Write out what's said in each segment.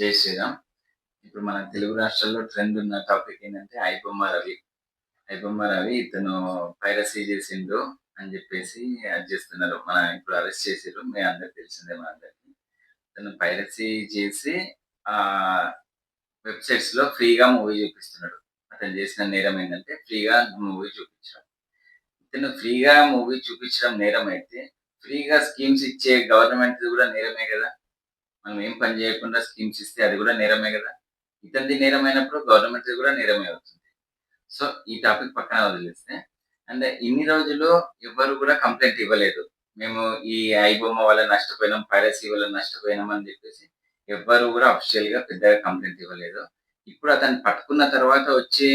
జై శ్రీరామ్. ఇప్పుడు మన తెలుగు రాష్ట్రాల్లో ట్రెండ్ ఉన్న టాపిక్ ఏంటంటే ఐబొమ్మ రవి. ఐబొమ్మ రవి ఇతను పైరసీ చేసిండు అని చెప్పేసి అది చేస్తున్నారు. మన ఇప్పుడు అరెస్ట్ చేసారు మీ అందరికి తెలిసిందే మన అందరికి. ఇతను పైరసీ చేసి ఆ వెబ్సైట్స్లో ఫ్రీగా మూవీ చూపిస్తున్నాడు. అతను చేసిన నేరం ఏంటంటే ఫ్రీగా మూవీ చూపించడం. ఇతను ఫ్రీగా మూవీ చూపించడం నేరం అయితే ఫ్రీగా స్కీమ్స్ ఇచ్చే గవర్నమెంట్ కూడా నేరమే కదా. మనం ఏం పని చేయకుండా స్కీమ్స్ ఇస్తే అది కూడా నేరమే కదా. ఇతనిది నేరమైనప్పుడు గవర్నమెంట్ కూడా నేరమే అవుతుంది. సో ఈ టాపిక్ పక్కన వదిలేస్తే అండ్ ఇన్ని రోజులు ఎవరు కూడా కంప్లైంట్ ఇవ్వలేదు. మేము ఈ ఐబొమ్మ వల్ల నష్టపోయినాం పైరసీ వల్ల నష్టపోయినాం అని చెప్పేసి ఎవ్వరు కూడా అఫిషియల్గా పెద్దగా కంప్లైంట్ ఇవ్వలేదు. ఇప్పుడు అతను పట్టుకున్న తర్వాత వచ్చి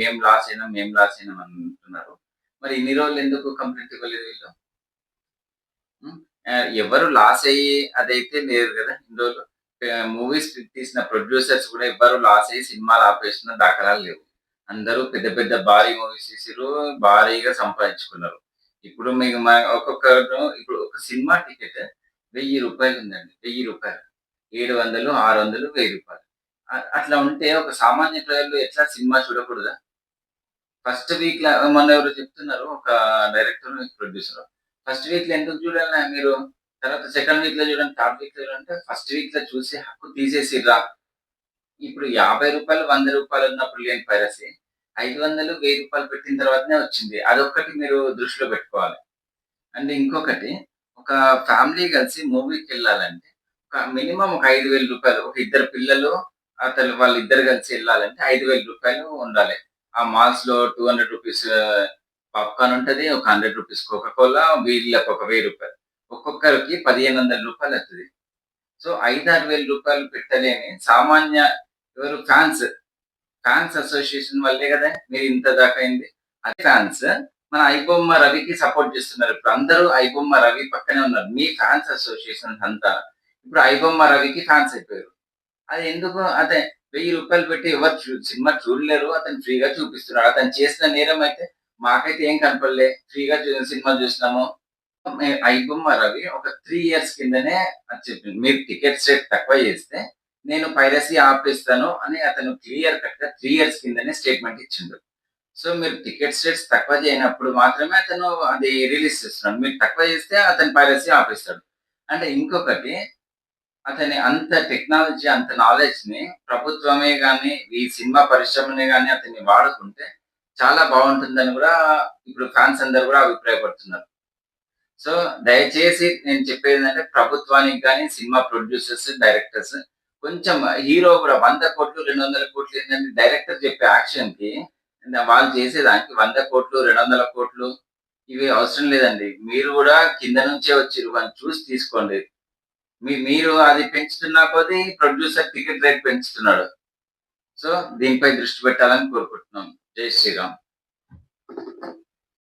మేము లాస్ అయినాం మేము లాస్ అయినాం అంటున్నారు. మరి ఇన్ని రోజులు ఎందుకు కంప్లైంట్ ఇవ్వలేదు వీళ్ళు? ఎవరు లాస్ అయ్యి అదైతే లేదు కదా. ఇన్ని రోజులు మూవీస్ తీసిన ప్రొడ్యూసర్స్ కూడా ఎవ్వరు లాస్ అయ్యి సినిమాలు ఆపేసిన దాఖలాలు లేవు. అందరూ పెద్ద పెద్ద భారీ మూవీస్ తీసిరు భారీగా సంపాదించుకున్నారు. ఇప్పుడు మీకు ఒక్కొక్క ఒక్కొక్కరు ఇప్పుడు ఒక సినిమా టికెట్ వెయ్యి రూపాయలు ఉందండి. వెయ్యి రూపాయలు. ఏడు వందలు ఆరు వందలు వెయ్యి రూపాయలు. అట్లా ఉంటే ఒక సామాన్య ప్రజలు ఎట్లా సినిమా చూడకూడదా? ఫస్ట్ వీక్లో మొన్న ఎవరు చెప్తున్నారు ఒక డైరెక్టర్ ప్రొడ్యూసర్ ఫస్ట్ వీక్లో ఎందుకు చూడాలి మీరు తర్వాత సెకండ్ వీక్లో చూడండి థర్డ్ వీక్లో చూడండి ఫస్ట్ వీక్లో చూసి హక్కు తీసేసిర్రా. ఇప్పుడు యాభై రూపాయలు వంద రూపాయలు ఉన్నప్పుడు లేని పైరసీ ఐదు వందలు వెయ్యి రూపాయలు పెట్టిన తర్వాతనే వచ్చింది. అదొక్కటి మీరు దృష్టిలో పెట్టుకోవాలి. అండ్ ఇంకొకటి ఒక ఫ్యామిలీ కలిసి మూవీకి వెళ్ళాలంటే ఒక మినిమం ఒక ఐదు వేల రూపాయలు ఒక ఇద్దరు పిల్లలు అతను వాళ్ళిద్దరు కలిసి వెళ్ళాలంటే ఐదు వేల రూపాయలు ఉండాలి. ఆ మాల్స్లో టూ హండ్రెడ్ రూపీస్ పాప్కార్న్ ఉంటుంది ఒక హండ్రెడ్ రూపీస్ కోకా కోలా వీళ్ళకి ఒక వెయ్యి రూపాయలు. ఒక్కొక్కరికి పదిహేను వందల రూపాయలు వస్తుంది సో ఐదు ఆరు వేల రూపాయలు పెట్టలేని సామాన్య ఎవరు ఫ్యాన్స్ ఫ్యాన్స్ అసోసియేషన్ వల్లే కదా మీరు ఇంత దాకా అయింది. అదే ఫ్యాన్స్ మన ఐబొమ్మ రవికి సపోర్ట్ చేస్తున్నారు. ఇప్పుడు అందరూ ఐబొమ్మ రవి పక్కనే ఉన్నారు. మీ ఫ్యాన్స్ అసోసియేషన్ అంతా. ఇప్పుడు ఐబొమ్మ రవికి ఫ్యాన్స్ అయిపోయారు. అది ఎందుకు? అదే వెయ్యి రూపాయలు పెట్టి ఎవరు సినిమా చూడలేరు. అతను ఫ్రీగా చూపిస్తున్నాడు అతను చేసిన నేరం అయితే మాకైతే ఏం కనపడలే. ఫ్రీగా చూసిన సినిమా చూసినాము. ఐబొమ్మ రవి ఒక త్రీ ఇయర్స్ కిందనే అని చెప్పింది మీరు టికెట్స్ రేట్ తక్కువ చేస్తే నేను పైరసీ ఆపిస్తాను అని అతను క్లియర్ కట్గా త్రీ ఇయర్స్ కిందనే స్టేట్మెంట్ ఇచ్చిండు. సో మీరు టికెట్స్ రేట్స్ తక్కువ చేయనప్పుడు మాత్రమే అతను అది రిలీజ్ చేస్తున్నాడు. మీరు తక్కువ చేస్తే అతను పైరసీ ఆపిస్తాడు అంటే ఇంకొకటి అతని అంత టెక్నాలజీ అంత నాలెడ్జ్ని ప్రభుత్వమే కానీ ఈ సినిమా పరిశ్రమనే కానీ అతన్ని వాడుకుంటే చాలా బాగుంటుందని కూడా ఇప్పుడు ఫ్యాన్స్ అందరు కూడా అభిప్రాయపడుతున్నారు. సో దయచేసి నేను చెప్పేది ఏంటంటే ప్రభుత్వానికి కానీ సినిమా ప్రొడ్యూసర్స్ డైరెక్టర్స్ కొంచెం హీరో కూడా వంద కోట్లు రెండు వందల కోట్లు ఏంటంటే డైరెక్టర్ చెప్పే యాక్షన్కి వాళ్ళు చేసేదానికి వంద కోట్లు రెండు వందల కోట్లు ఇవి అవసరం లేదండి. మీరు కూడా కింద నుంచే వచ్చారు వాళ్ళని చూసి తీసుకోండి. మీ మీరు అది పెంచుతున్నా కొద్దీ ప్రొడ్యూసర్ టికెట్ రేట్ పెంచుతున్నాడు. సో దీనిపై దృష్టి పెట్టాలని కోరుకుంటున్నాం. జై శ్రీరామ్